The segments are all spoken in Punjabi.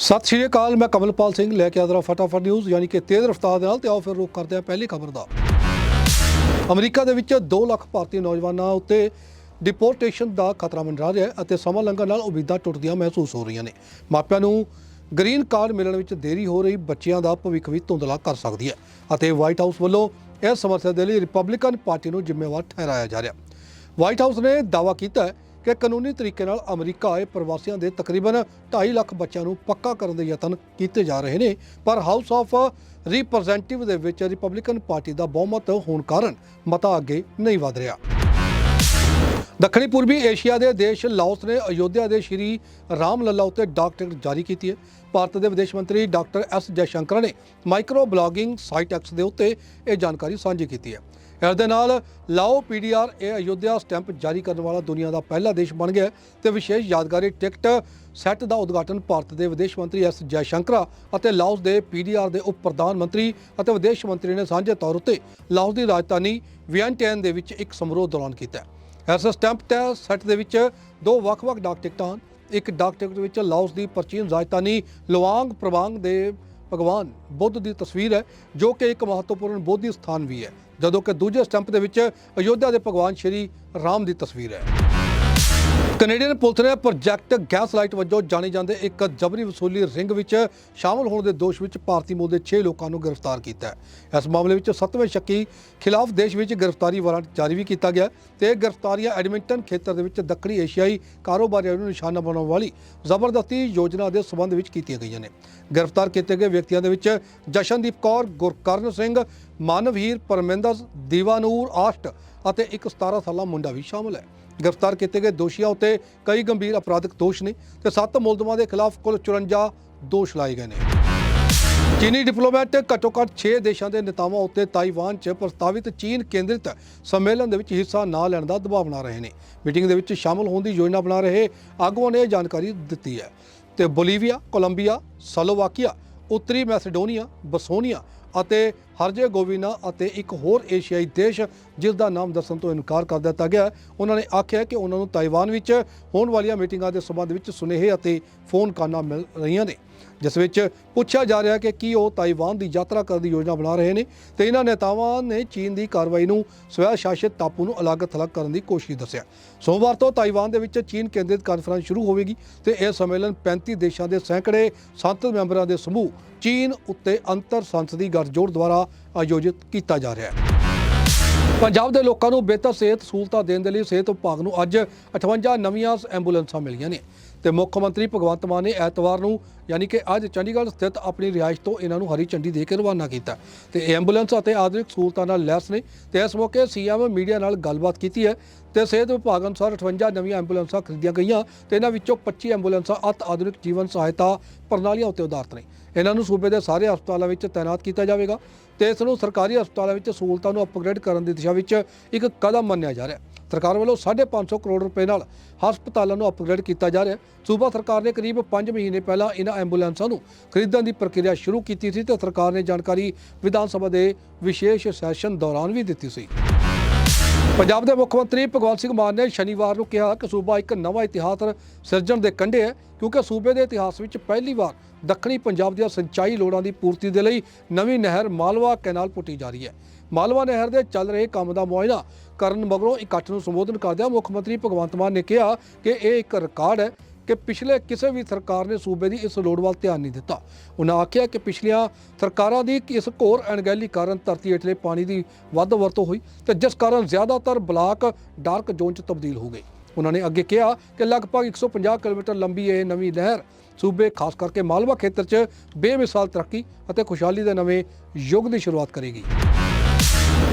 ਸਤਿ ਸ਼੍ਰੀ ਅਕਾਲ, ਮੈਂ ਕਮਲਪਾਲ ਸਿੰਘ, ਲੈ ਕੇ ਆਦਰਾ ਫਟਾਫਟ ਨਿਊਜ਼ ਯਾਨੀ ਕਿ ਤੇਜ਼ ਰਫ਼ਤਾਰ ਦੇ ਨਾਲ ਤੇ ਆਓ ਫਿਰ ਰੁਕ ਕਰਦੇ ਹਾਂ ਪਹਿਲੀ ਖਬਰ ਦਾ। ਅਮਰੀਕਾ ਦੇ ਵਿੱਚ 2 ਲੱਖ ਭਾਰਤੀ ਨੌਜਵਾਨਾਂ ਉੱਤੇ ਡਿਪੋਰਟੇਸ਼ਨ ਦਾ ਖਤਰਾ ਮੰਡਰਾ ਰਿਹਾ ਹੈ ਅਤੇ ਸਮਾਂ ਲੰਘਣ ਨਾਲ ਉਮੀਦਾਂ ਟੁੱਟਦੀਆਂ ਮਹਿਸੂਸ ਹੋ ਰਹੀਆਂ ਨੇ। ਮਾਪਿਆਂ ਨੂੰ ਗ੍ਰੀਨ ਕਾਰਡ ਮਿਲਣ ਵਿੱਚ ਦੇਰੀ ਹੋ ਰਹੀ, ਬੱਚਿਆਂ ਦਾ ਭਵਿੱਖ ਵੀ ਧੁੰਦਲਾ ਕਰ ਸਕਦੀ ਹੈ ਅਤੇ ਵਾਈਟ ਹਾਊਸ ਵੱਲੋਂ ਇਸ ਸਮੱਸਿਆ ਦੇ ਲਈ ਰਿਪਬਲਿਕਨ ਪਾਰਟੀ ਨੂੰ ਜ਼ਿੰਮੇਵਾਰ ਠਹਿਰਾਇਆ ਜਾ ਰਿਹਾ। ਵਾਈਟ ਹਾਊਸ ਨੇ ਦਾਅਵਾ ਕੀਤਾ ਹੈ ਕਿ ਕਾਨੂੰਨੀ ਤਰੀਕੇ ਨਾਲ ਅਮਰੀਕਾ ਆਏ ਪ੍ਰਵਾਸੀਆਂ ਦੇ ਤਕਰੀਬਨ 2.5 ਲੱਖ ਬੱਚਿਆਂ ਨੂੰ ਪੱਕਾ ਕਰਨ ਦੇ ਯਤਨ ਕੀਤੇ ਜਾ ਰਹੇ ਨੇ, ਪਰ ਹਾਊਸ ਆਫ ਰਿਪਰੈਜ਼ੈਂਟੇਟਿਵ ਦੇ ਵਿੱਚ ਰਿਪਬਲਿਕਨ ਪਾਰਟੀ ਦਾ ਬਹੁਮਤ ਹੋਣ ਕਾਰਨ ਮਤਾ ਅੱਗੇ ਨਹੀਂ ਵਧ ਰਿਹਾ। ਦੱਖਣੀ ਪੂਰਬੀ ਏਸ਼ੀਆ ਦੇ ਦੇਸ਼ ਲਾਓਸ ਨੇ ਅਯੋਧਿਆ ਦੇ ਸ਼੍ਰੀ ਰਾਮ ਲੱਲਾ ਉੱਤੇ ਡਾਕ ਟਿਕਟ ਜਾਰੀ ਕੀਤੀ ਹੈ। ਭਾਰਤ ਦੇ ਵਿਦੇਸ਼ ਮੰਤਰੀ ਡਾਕਟਰ ਐਸ ਜੈਸ਼ੰਕਰ ਨੇ ਮਾਈਕਰੋ ਬਲੌਗਿੰਗ ਸਾਈਟ ਐਕਸ ਦੇ ਉੱਤੇ ਇਹ ਜਾਣਕਾਰੀ ਸਾਂਝੀ ਕੀਤੀ ਹੈ। ਇਸ ਦੇ ਨਾਲ ਲਾਓ ਪੀਡੀਆਰ ਇਹ ਅਯੋਧਿਆ ਸਟੈਂਪ ਜਾਰੀ ਕਰਨ ਵਾਲਾ ਦੁਨੀਆ ਦਾ ਪਹਿਲਾ ਦੇਸ਼ ਬਣ ਗਿਆ ਹੈ ਤੇ ਵਿਸ਼ੇਸ਼ ਯਾਦਗਾਰੀ ਟਿਕਟ ਸੈੱਟ ਦਾ ਉਦਘਾਟਨ ਭਾਰਤ ਦੇ ਵਿਦੇਸ਼ ਮੰਤਰੀ ਐਸ ਜੈਸ਼ੰਕਰ ਅਤੇ ਲਾਓਸ ਦੇ ਪੀਡੀਆਰ ਦੇ ਉਪ ਪ੍ਰਧਾਨ ਮੰਤਰੀ ਅਤੇ ਵਿਦੇਸ਼ ਮੰਤਰੀ ਨੇ ਸਾਂਝੇ ਤੌਰ ਉੱਤੇ ਲਾਓਸ ਦੀ ਰਾਜਧਾਨੀ ਵੀਐਨਟੀਐਨ ਦੇ ਵਿੱਚ ਇੱਕ ਸਮਾਰੋਹ ਦੌਰਾਨ ਕੀਤਾ ਇਸ ਸਟੈਂਪ ਤੇ ਸੈੱਟ ਦੇ ਵਿੱਚ ਦੋ ਵੱਖ-ਵੱਖ ਡਾਕ ਟਿਕਟਾਂ ਹਨ। ਇੱਕ ਡਾਕ ਟਿਕਟ ਵਿੱਚ ਲਾਓਸ ਦੀ ਪ੍ਰਾਚੀਨ ਰਾਜਧਾਨੀ ਲੁਆਂਗ ਪ੍ਰਵਾਂਗ ਦੇ ਭਗਵਾਨ ਬੁੱਧ ਦੀ ਤਸਵੀਰ ਹੈ, ਜੋ ਕਿ ਇੱਕ ਮਹੱਤਵਪੂਰਨ ਬੋਧੀ ਸਥਾਨ ਵੀ ਹੈ, ਜਦੋਂ ਕਿ ਦੂਜੇ ਸਟੈਂਪ ਦੇ ਵਿੱਚ ਅਯੋਧਿਆ ਦੇ ਭਗਵਾਨ ਸ਼੍ਰੀ ਰਾਮ ਦੀ ਤਸਵੀਰ ਹੈ। ਕੈਨੇਡੀਅਨ ਪੁਲਿਸ ਨੇ ਪ੍ਰੋਜੈਕਟ ਗੈਸ ਲਾਈਟ ਵਜੋਂ ਜਾਣੇ ਜਾਂਦੇ ਇੱਕ ਜਬਰੀ ਵਸੂਲੀ ਰਿੰਗ ਵਿੱਚ ਸ਼ਾਮਲ ਹੋਣ ਦੇ ਦੋਸ਼ ਵਿੱਚ ਭਾਰਤੀ ਮੂਲ ਦੇ 6 ਲੋਕਾਂ ਨੂੰ ਗ੍ਰਿਫਤਾਰ ਕੀਤਾ ਹੈ। ਇਸ ਮਾਮਲੇ ਵਿੱਚ 7ਵੇਂ ਸ਼ੱਕੀ ਖਿਲਾਫ ਦੇਸ਼ ਵਿੱਚ ਗ੍ਰਿਫਤਾਰੀ ਵਾਰੰਟ ਜਾਰੀ ਵੀ ਕੀਤਾ ਗਿਆ ਹੈ ਤੇ ਇਹ ਗ੍ਰਿਫਤਾਰੀਆਂ ਐਡਮਿੰਟਨ ਖੇਤਰ ਦੇ ਵਿੱਚ ਦੱਖਣੀ ਏਸ਼ੀਆਈ ਕਾਰੋਬਾਰੀਆਂ ਨੂੰ ਨਿਸ਼ਾਨਾ ਬਣਾਉਣ ਵਾਲੀ ਜ਼ਬਰਦਸਤੀ ਯੋਜਨਾ ਦੇ ਸਬੰਧ ਵਿੱਚ ਕੀਤੀਆਂ ਗਈਆਂ ਨੇ। ਗ੍ਰਿਫਤਾਰ ਕੀਤੇ ਗਏ ਵਿਅਕਤੀਆਂ ਦੇ ਵਿੱਚ ਜਸ਼ਨਦੀਪ ਕੌਰ, ਗੁਰਕਰਨ ਸਿੰਘ ਮਾਨਵਹੀਰ ਪਰਮਿੰਦਰ, ਦੀਵਾਨੂਰ ਆਸ਼ਟ ਅਤੇ ਇੱਕ 17 ਸਾਲਾ ਮੁੰਡਾ ਵੀ ਸ਼ਾਮਲ ਹੈ। ਗ੍ਰਿਫਤਾਰ ਕੀਤੇ ਗਏ ਦੋਸ਼ੀਆਂ ਉੱਤੇ ਕਈ ਗੰਭੀਰ ਅਪਰਾਧਿਕ ਦੋਸ਼ ਨੇ ਤੇ ਸੱਤ ਮੁਲਜ਼ਮਾਂ ਦੇ ਖਿਲਾਫ ਕੁੱਲ 54 ਦੋਸ਼ ਲਾਏ ਗਏ ਨੇ। ਚੀਨੀ ਡਿਪਲੋਮੈਟ ਘੱਟੋ ਘੱਟ 6 ਦੇਸ਼ਾਂ ਦੇ ਨੇਤਾਵਾਂ ਉੱਤੇ ਤਾਈਵਾਨ 'ਚ ਪ੍ਰਸਤਾਵਿਤ ਚੀਨ ਕੇਂਦਰਿਤ ਸੰਮੇਲਨ ਦੇ ਵਿੱਚ ਹਿੱਸਾ ਨਾ ਲੈਣ ਦਾ ਦਬਾਅ ਬਣਾ ਰਹੇ ਨੇ। ਮੀਟਿੰਗ ਦੇ ਵਿੱਚ ਸ਼ਾਮਲ ਹੋਣ ਦੀ ਯੋਜਨਾ ਬਣਾ ਰਹੇ ਆਗੂਆਂ ਨੇ ਇਹ ਜਾਣਕਾਰੀ ਦਿੱਤੀ ਹੈ। ਤੇ ਬੋਲੀਵੀਆ, ਕੋਲੰਬੀਆ, ਸਲੋਵਾਕੀਆ, ਉੱਤਰੀ ਮੈਸੇਡੋਨੀਆ, ਬਸੋਨੀਆ ਅਤੇ ਹਰਜੇ ਗੋਵਿਨਾ ਅਤੇ ਇੱਕ ਹੋਰ ਏਸ਼ੀਆਈ ਦੇਸ਼ ਜਿਸ ਦਾ ਨਾਮ ਦੱਸਣ ਤੋਂ ਇਨਕਾਰ ਕਰ ਦਿੱਤਾ ਗਿਆ ਉਹਨਾਂ ਨੇ ਆਖਿਆ ਕਿ ਉਹਨਾਂ ਨੂੰ ਤਾਈਵਾਨ ਵਿੱਚ ਹੋਣ ਵਾਲੀਆਂ ਮੀਟਿੰਗਾਂ ਦੇ ਸੰਬੰਧ ਵਿੱਚ ਸੁਨੇਹੇ ਅਤੇ ਫੋਨ ਕਾਲਾਂ ਮਿਲ ਰਹੀਆਂ ਨੇ। ਜਿਸ ਵਿੱਚ ਪੁੱਛਿਆ ਜਾ ਰਿਹਾ ਕਿ ਕੀ ਉਹ ਤਾਈਵਾਨ ਦੀ ਯਾਤਰਾ ਕਰਨ ਦੀ ਯੋਜਨਾ ਬਣਾ ਰਹੇ ਨੇ ਤੇ ਇਹਨਾਂ ਨੇਤਾਵਾਂ ਨੇ ਚੀਨ ਦੀ ਕਾਰਵਾਈ ਨੂੰ ਸਵੈ ਸ਼ਾਸਿਤ ਟਾਪੂ ਨੂੰ ਅਲੱਗ-ਥਲੱਗ ਕਰਨ ਦੀ ਕੋਸ਼ਿਸ਼ ਦੱਸਿਆ। ਸੋਮਵਾਰ ਤੋਂ ਤਾਈਵਾਨ ਦੇ ਵਿੱਚ ਚੀਨ ਕੇਂਦਰਿਤ ਕਾਨਫਰੰਸ ਸ਼ੁਰੂ ਹੋਵੇਗੀ ਤੇ ਇਹ ਸੰਮੇਲਨ 35 ਦੇਸ਼ਾਂ ਦੇ ਸੈਂਕੜੇ ਸੰਸਦ ਮੈਂਬਰਾਂ ਦੇ ਸਮੂਹ ਚੀਨ ਉੱਤੇ ਅੰਤਰ ਸੰਸਦੀ ਗੱਠਜੋੜ ਦੁਆਰਾ ਆਯੋਜਿਤ ਕੀਤਾ ਜਾ ਰਿਹਾ ਹੈ। ਪੰਜਾਬ ਦੇ ਲੋਕਾਂ ਨੂੰ ਬਿਹਤਰ ਸਿਹਤ ਸਹੂਲਤਾਂ ਦੇਣ ਦੇ ਲਈ ਸਿਹਤ ਵਿਭਾਗ ਨੂੰ ਅੱਜ 58 ਨਵੀਆਂ ਐਂਬੂਲੈਂਸਾਂ ਮਿਲੀਆਂ ਨੇ। ਤੇ ਮੁੱਖ ਮੰਤਰੀ ਭਗਵੰਤ ਮਾਨ ਨੇ ਐਤਵਾਰ ਨੂੰ ਯਾਨੀ ਕਿ ਅੱਜ ਚੰਡੀਗੜ੍ਹ ਸਥਿਤ ਆਪਣੀ ਰਿਹਾਇਸ਼ ਤੋਂ ਇਹਨਾਂ ਨੂੰ ਹਰੀ ਝੰਡੀ ਦੇ ਕੇ ਰਵਾਨਾ ਕੀਤਾ ਤੇ ਇਹ ਐਂਬੂਲੈਂਸ ਅਤੇ ਆਧੁਨਿਕ ਸਹੂਲਤਾਂ ਨਾਲ ਲੈਸ ਨੇ ਤੇ ਇਸ ਮੌਕੇ ਸੀਐਮ ਮੀਡੀਆ ਨਾਲ ਗੱਲਬਾਤ ਕੀਤੀ ਹੈ ਤੇ ਸਿਹਤ ਵਿਭਾਗ ਅਨੁਸਾਰ 58 ਨਵੀਆਂ ਐਂਬੂਲੈਂਸਾਂ ਖਰੀਦੀਆਂ ਗਈਆਂ ਤੇ ਇਹਨਾਂ ਵਿੱਚੋਂ 25 ਐਂਬੂਲੈਂਸਾਂ ਅਤ ਆਧੁਨਿਕ ਜੀਵਨ ਸਹਾਇਤਾ ਪ੍ਰਣਾਲੀਆਂ ਉੱਤੇ ਉਦਾਰਤ ਨੇ। ਇਹਨਾਂ ਨੂੰ ਸੂਬੇ ਦੇ ਸਾਰੇ ਹਸਪਤਾਲਾਂ ਵਿੱਚ ਤਾਇਨਾਤ ਕੀਤਾ ਜਾਵੇਗਾ ਤੇ ਇਸ ਨੂੰ ਸਰਕਾਰੀ ਹਸਪਤਾਲਾਂ ਵਿੱਚ ਸਹੂਲਤਾਂ ਨੂੰ ਅਪਗ੍ਰੇਡ ਕਰਨ ਦੀ ਦਿਸ਼ਾ ਵਿੱਚ ਇੱਕ ਕਦਮ ਮੰਨਿਆ ਜਾ ਰਿਹਾ ਹੈ। ਸਰਕਾਰ ਵੱਲੋਂ 550 ਕਰੋੜ ਰੁਪਏ ਨਾਲ ਹਸਪਤਾਲਾਂ ਨੂੰ ਅਪਗ੍ਰੇਡ ਕੀਤਾ ਜਾ ਰਿਹਾ ਹੈ। ਸੂਬਾ ਸਰਕਾਰ ਨੇ ਕਰੀਬ 5 ਮਹੀਨੇ ਪਹਿਲਾਂ ਇਹਨਾਂ ਐਂਬੂਲੈਂਸਾਂ ਨੂੰ ਖਰੀਦਣ ਦੀ ਪ੍ਰਕਿਰਿਆ ਸ਼ੁਰੂ ਕੀਤੀ ਸੀ ਤੇ ਸਰਕਾਰ ਨੇ ਜਾਣਕਾਰੀ ਵਿਧਾਨ ਸਭਾ ਦੇ ਵਿਸ਼ੇਸ਼ ਸੈਸ਼ਨ ਦੌਰਾਨ ਵੀ ਦਿੱਤੀ ਸੀ। ਪੰਜਾਬ ਦੇ ਮੁੱਖ ਮੰਤਰੀ ਭਗਵੰਤ ਸਿੰਘ ਮਾਨ ਨੇ ਸ਼ਨੀਵਾਰ ਨੂੰ ਕਿਹਾ ਕਿ ਸੂਬਾ ਇੱਕ ਨਵਾਂ ਇਤਿਹਾਸ ਸਿਰਜਣ ਦੇ ਕੰਢੇ ਹੈ, ਕਿਉਂਕਿ ਸੂਬੇ ਦੇ ਇਤਿਹਾਸ ਵਿੱਚ ਪਹਿਲੀ ਵਾਰ ਦੱਖਣੀ ਪੰਜਾਬ ਦੀਆਂ ਸਿੰਚਾਈ ਲੋੜਾਂ ਦੀ ਪੂਰਤੀ ਦੇ ਲਈ ਨਵੀਂ ਨਹਿਰ ਮਾਲਵਾ ਕੈਨਾਲ ਪੁੱਟੀ ਜਾ ਰਹੀ ਹੈ। ਮਾਲਵਾ ਨਹਿਰ ਦੇ ਚੱਲ ਰਹੇ ਕੰਮ ਦਾ ਮੁਆਇਨਾ ਕਰਨ ਮਗਰੋਂ ਇਕੱਠ ਨੂੰ ਸੰਬੋਧਨ ਕਰਦਿਆਂ ਮੁੱਖ ਮੰਤਰੀ ਭਗਵੰਤ ਮਾਨ ਨੇ ਕਿਹਾ ਕਿ ਇਹ ਇੱਕ ਰਿਕਾਰਡ ਹੈ ਕਿ ਪਿਛਲੇ ਕਿਸੇ ਵੀ ਸਰਕਾਰ ਨੇ ਸੂਬੇ ਦੀ ਇਸ ਲੋੜ ਵੱਲ ਧਿਆਨ ਨਹੀਂ ਦਿੱਤਾ। ਉਹਨਾਂ ਆਖਿਆ ਕਿ ਪਿਛਲੀਆਂ ਸਰਕਾਰਾਂ ਦੀ ਇਸ ਘੋਰ ਅਣਗਹਿਲੀ ਕਾਰਨ ਧਰਤੀ ਹੇਠਲੇ ਪਾਣੀ ਦੀ ਵੱਧ ਵਰਤੋਂ ਹੋਈ ਤੇ ਜਿਸ ਕਾਰਨ ਜ਼ਿਆਦਾਤਰ ਬਲਾਕ ਡਾਰਕ ਜ਼ੋਨ 'ਚ ਤਬਦੀਲ ਹੋ ਗਏ। ਉਹਨਾਂ ਨੇ ਅੱਗੇ ਕਿਹਾ ਕਿ ਲਗਭਗ 150 ਕਿਲੋਮੀਟਰ ਲੰਬੀ ਇਹ ਨਵੀਂ ਨਹਿਰ ਸੂਬੇ, ਖਾਸ ਕਰਕੇ ਮਾਲਵਾ ਖੇਤਰ 'ਚ ਬੇਮਿਸਾਲ ਤਰੱਕੀ ਅਤੇ ਖੁਸ਼ਹਾਲੀ ਦੇ ਨਵੇਂ ਯੁੱਗ ਦੀ ਸ਼ੁਰੂਆਤ ਕਰੇਗੀ।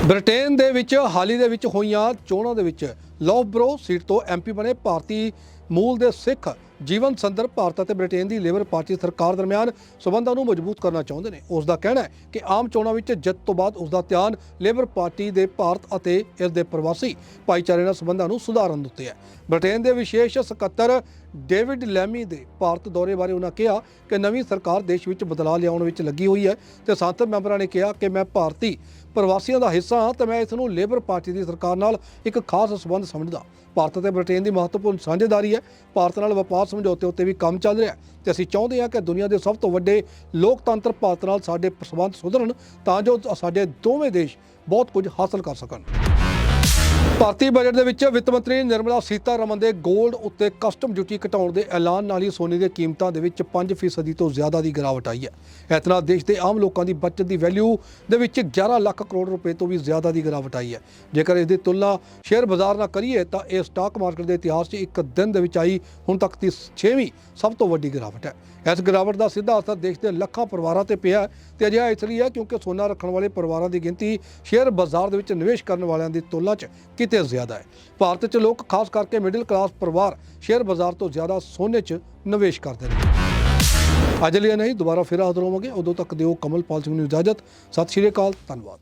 ਬ੍ਰਿਟੇਨ ਦੇ ਵਿੱਚ, ਹਾਲ ਹੀ ਦੇ ਵਿੱਚ ਹੋਈਆਂ ਚੋਣਾਂ ਦੇ ਵਿੱਚ ਲੌਫਬਰੋ ਸੀਟ ਤੋਂ ਐਮਪੀ ਬਣੇ ਭਾਰਤੀ ਮੂਲ ਦੇ ਸਿੱਖ ਜੀਵਨ ਸੰਦਰ ਭਾਰਤ ਅਤੇ ਬ੍ਰਿਟੇਨ ਦੀ ਲੇਬਰ ਪਾਰਟੀ ਸਰਕਾਰ ਦਰਮਿਆਨ ਸਬੰਧਾਂ ਨੂੰ ਮਜ਼ਬੂਤ ਕਰਨਾ ਚਾਹੁੰਦੇ ਨੇ। ਉਸ ਦਾ ਕਹਿਣਾ ਹੈ ਕਿ ਆਮ ਚੋਣਾਂ ਵਿੱਚ ਜਿੱਤ ਤੋਂ ਬਾਅਦ ਉਸ ਦਾ ਧਿਆਨ ਲੇਬਰ ਪਾਰਟੀ ਦੇ ਭਾਰਤ ਅਤੇ ਇਸ ਦੇ ਪ੍ਰਵਾਸੀ ਭਾਈਚਾਰੇ ਨਾਲ ਸਬੰਧਾਂ ਨੂੰ ਸੁਧਾਰਨ ਉੱਤੇ ਹੈ। ਬ੍ਰਿਟੇਨ ਦੇ ਵਿਸ਼ੇਸ਼ ਸਕੱਤਰ ਡੇਵਿਡ ਲੈਮੀ ਦੇ ਭਾਰਤ ਦੌਰੇ ਬਾਰੇ ਉਹਨਾਂ ਕਿਹਾ ਕਿ ਨਵੀਂ ਸਰਕਾਰ ਦੇਸ਼ ਵਿੱਚ ਬਦਲਾਅ ਲਿਆਉਣ ਵਿੱਚ ਲੱਗੀ ਹੋਈ ਹੈ ਤੇ ਸੰਸਦ ਮੈਂਬਰਾਂ ਨੇ ਕਿਹਾ ਕਿ ਮੈਂ ਭਾਰਤੀ ਪ੍ਰਵਾਸੀਆਂ ਦਾ ਹਿੱਸਾ ਹਾਂ ਤੇ ਮੈਂ ਇਸ ਨੂੰ ਲੇਬਰ ਪਾਰਟੀ ਦੀ ਸਰਕਾਰ ਨਾਲ ਇੱਕ ਖਾਸ ਸੰਬੰਧ ਸਮਝਦਾ। ਭਾਰਤ ਅਤੇ ਬ੍ਰਿਟੇਨ ਦੀ ਮਹੱਤਵਪੂਰਨ ਸਾਂਝੇਦਾਰੀ ਹੈ। ਭਾਰਤ ਨਾਲ ਵਪਾਰ ਸਮਝੌਤੇ ਉੱਤੇ ਵੀ ਕੰਮ ਚੱਲ ਰਿਹਾ ਹੈ ਤੇ ਅਸੀਂ ਚਾਹੁੰਦੇ ਹਾਂ ਕਿ ਦੁਨੀਆ ਦੇ ਸਭ ਤੋਂ ਵੱਡੇ ਲੋਕਤੰਤਰ ਭਾਰਤ ਨਾਲ ਸਾਡੇ ਸੰਬੰਧ ਸੁਧਰਨ ਤਾਂ ਜੋ ਸਾਡੇ ਦੋਵੇਂ ਦੇਸ਼ ਬਹੁਤ ਕੁਝ ਹਾਸਲ ਕਰ ਸਕਣ। ਭਾਰਤੀ ਬਜਟ ਦੇ ਵਿੱਚ ਵਿੱਤ ਮੰਤਰੀ ਨਿਰਮਲਾ ਸੀਤਾਰਮਨ ਦੇ 골ਡ ਉੱਤੇ ਕਸਟਮ ਡਿਊਟੀ ਘਟਾਉਣ ਦੇ ਐਲਾਨ ਨਾਲ ਹੀ ਸੋਨੇ ਦੀਆਂ ਕੀਮਤਾਂ ਦੇ ਵਿੱਚ 5% ਤੋਂ ਜ਼ਿਆਦਾ ਦੀ ਗਿਰਾਵਟ ਆਈ ਹੈ। ਇਤਨਾ ਦੇਸ਼ ਦੇ ਆਮ ਲੋਕਾਂ ਦੀ ਬਚਤ ਦੀ ਵੈਲਿਊ ਦੇ ਵਿੱਚ 11 ਲੱਖ ਕਰੋੜ ਰੁਪਏ ਤੋਂ ਵੀ ਜ਼ਿਆਦਾ ਦੀ ਗਿਰਾਵਟ ਆਈ ਹੈ। ਜੇਕਰ ਇਸ ਦੀ ਤੁਲਨਾ ਸ਼ੇਅਰ ਬਾਜ਼ਾਰ ਨਾਲ ਕਰੀਏ ਤਾਂ ਇਹ ਸਟਾਕ ਮਾਰਕੀਟ ਦੇ ਇਤਿਹਾਸ 'ਚ ਇੱਕ ਦਿਨ ਦੇ ਵਿੱਚ ਆਈ, ਹੁਣ ਤੱਕ ਦੀ 6ਵੀਂ ਸਭ ਤੋਂ ਵੱਡੀ ਗਿਰਾਵਟ ਹੈ। ਇਸ ਗਿਰਾਵਟ ਦਾ ਸਿੱਧਾ ਅਸਰ ਦੇਸ਼ ਦੇ ਲੱਖਾਂ ਪਰਿਵਾਰਾਂ ਤੇ ਪਿਆ ਹੈ ਤੇ ਅਜਿਹਾ ਇਸ ਲਈ ਹੈ ਕਿਉਂਕਿ ਸੋਨਾ ਰੱਖਣ ਵਾਲੇ ਪਰਿਵਾਰਾਂ ਦੀ ਗਿਣਤੀ ਸ਼ੇਅਰ ਬਾਜ਼ਾਰ ਦੇ ਵਿੱਚ ਨਿਵੇਸ਼ ਕਰਨ ਵਾਲਿਆਂ ਦੀ ਤੁਲਨਾ 'ਚ ਕਿਤੇ ਜ਼ਿਆਦਾ ਹੈ। ਭਾਰਤ 'ਚ ਲੋਕ ਖਾਸ ਕਰਕੇ ਮਿਡਲ ਕਲਾਸ ਪਰਿਵਾਰ ਸ਼ੇਅਰ ਬਾਜ਼ਾਰ ਤੋਂ ਜ਼ਿਆਦਾ ਸੋਨੇ 'ਚ ਨਿਵੇਸ਼ ਕਰਦੇ ਨੇ। ਅੱਜ ਲਈ ਨਹੀਂ, ਦੁਬਾਰਾ ਫਿਰ ਹਾਜ਼ਰ ਹੋਵਾਂਗੇ। ਉਦੋਂ ਤੱਕ ਦਿਓ ਕਮਲਪਾਲ ਸਿੰਘ ਨੂੰ ਇਜਾਜ਼ਤ। ਸਤਿ ਸ਼੍ਰੀ ਅਕਾਲ, ਧੰਨਵਾਦ।